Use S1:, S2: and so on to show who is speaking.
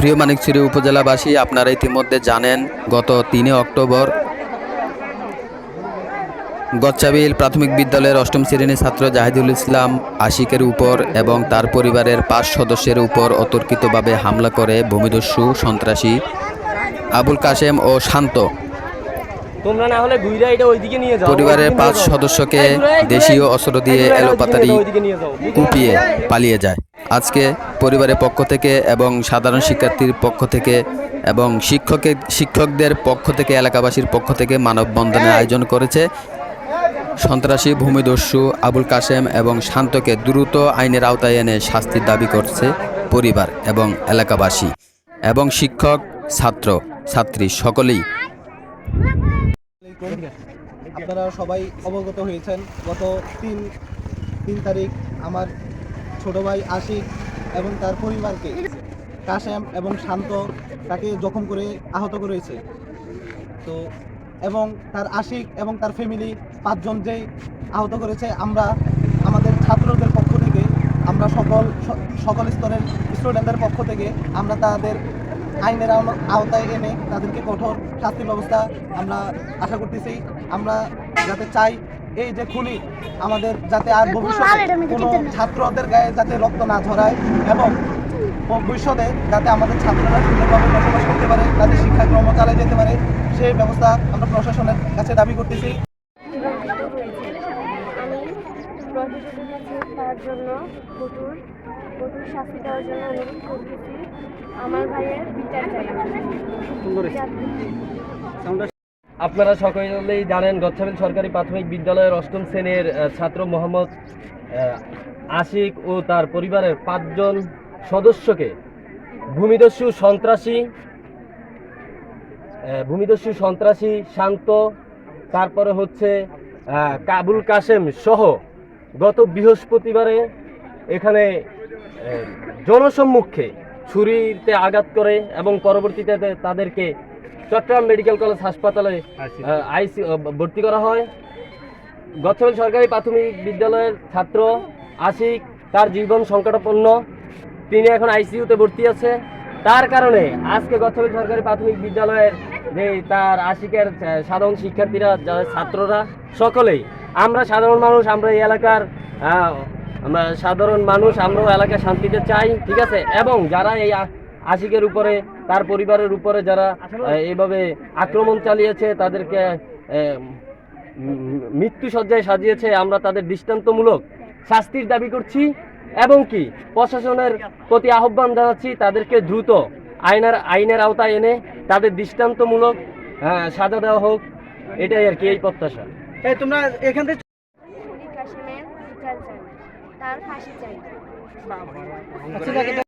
S1: প্রিয় মানিকছড়ি উপজেলাবাসী, আপনারা ইতিমধ্যে জানেন, গত তিনে অক্টোবর গচ্চাবিল প্রাথমিক বিদ্যালয়ের অষ্টম শ্রেণির ছাত্র জাহিদুল ইসলাম আশিকের উপর এবং তার পরিবারের পাঁচ সদস্যের উপর অতর্কিতভাবে হামলা করে ভূমিদস্যু সন্ত্রাসী আবুল কাশেম ও শান্ত।
S2: তোমরা না হলে এটা ওইদিকে নিয়ে যাও
S1: পরিবারের পাঁচ সদস্যকে দেশীয় অস্ত্র দিয়ে
S2: যাও।
S1: কুপিয়ে পালিয়ে যায় আজকে পরিবারের পক্ষ থেকে এবং সাধারণ শিক্ষার্থীর পক্ষ থেকে এবং শিক্ষকের শিক্ষকদের পক্ষ থেকে এলাকাবাসীর পক্ষ থেকে মানববন্ধনের আয়োজন করেছে সন্ত্রাসী ভূমিদস্যু আবুল কাশেম এবং শান্তকে দ্রুত আইনের আওতায় এনে শাস্তির দাবি করছে পরিবার এবং এলাকাবাসী এবং শিক্ষক ছাত্র ছাত্রী সকলেই।
S3: আপনারা সবাই অবগত হয়েছেন, গত তিন তিন তারিখ আমার ছোট ভাই আশিক এবং তার পরিবারকে কাশেম এবং শান্ত তাকে জখম করে আহত করেছে। তো, এবং তার আশিক এবং তার ফ্যামিলি পাঁচজন যেই আহত করেছে, আমরা আমাদের ছাত্রদের পক্ষ থেকে, আমরা সকল সকল স্তরের স্টুডেন্টদের পক্ষ থেকে আমরা তাদের আইনের আওতায় এনে তাদেরকে কঠোর শাস্তি ব্যবস্থা আমরা আশা করতেছি। আমরা যাতে চাই এই যে খুনি আমাদের যাতে আর ভবিষ্যতে কোনো ছাত্রদের গায়ে যাতে রক্ত না ঝরায় এবং ভবিষ্যতে যাতে আমাদের ছাত্ররা সুন্দরভাবে বসবাস করতে পারে তাদের শিক্ষাক্রম চালিয়ে যেতে পারে সেই ব্যবস্থা আমরা প্রশাসনের কাছে দাবি করতেছি।
S4: তার জন্য কঠোর শাস্তি দেওয়ার জন্য অনুরোধ করতেছি। আমার ভাইয়ের বিচার চাই।
S2: আপনারা সকলেই জানেন গচ্ছাবিল সরকারি প্রাথমিক বিদ্যালয়ের অষ্টম শ্রেণির ছাত্র মোহাম্মদ আশিক ও তার পরিবারের পাঁচজন সদস্যকে ভূমিদস্যু সন্ত্রাসী ভূমিদস্যু সন্ত্রাসী শান্ত তারপরে হচ্ছে কাবুল কাশেম সহ গত বৃহস্পতিবারে এখানে জনসম্মুখে ছুরিতে আঘাত করে এবং পরবর্তীতে তাদেরকে চট্টগ্রাম মেডিকেল কলেজ হাসপাতালে আইসি ভর্তি করা হয়। গতকাল সরকারি প্রাথমিক বিদ্যালয়ের ছাত্র আশিক তার জীবন সংকটাপন্ন। তিনি এখন আইসিইউতে ভর্তি আছে। তার কারণে আজকে গতকাল সরকারি প্রাথমিক বিদ্যালয়ের যে তার আশিকের সাধারণ শিক্ষার্থীরা যারা ছাত্ররা সকলেই আমরা সাধারণ মানুষ আমরা এই এলাকার আমরা সাধারণ মানুষ আমরাও এলাকায় শান্তিতে চাই ঠিক আছে? এবং যারা এই আশিকের উপরে তার পরিবারের উপরে যারা এইভাবে আক্রমণ চালিয়েছে তাদেরকে মৃত্যু সজ্জায় সাজিয়েছে আমরা তাদের দৃষ্টান্তমূলক শাস্তির দাবি করছি। এবং কি প্রশাসনের প্রতি আহ্বান জানাচ্ছি তাদেরকে দ্রুত আইনের আইনের আওতায় এনে তাদের দৃষ্টান্তমূলক সাজা দেওয়া হোক এটাই আর কি এই প্রত্যাশা।
S3: তোমরা এখান থেকে
S4: তার ফাঁসি চাই।
S3: আচ্ছা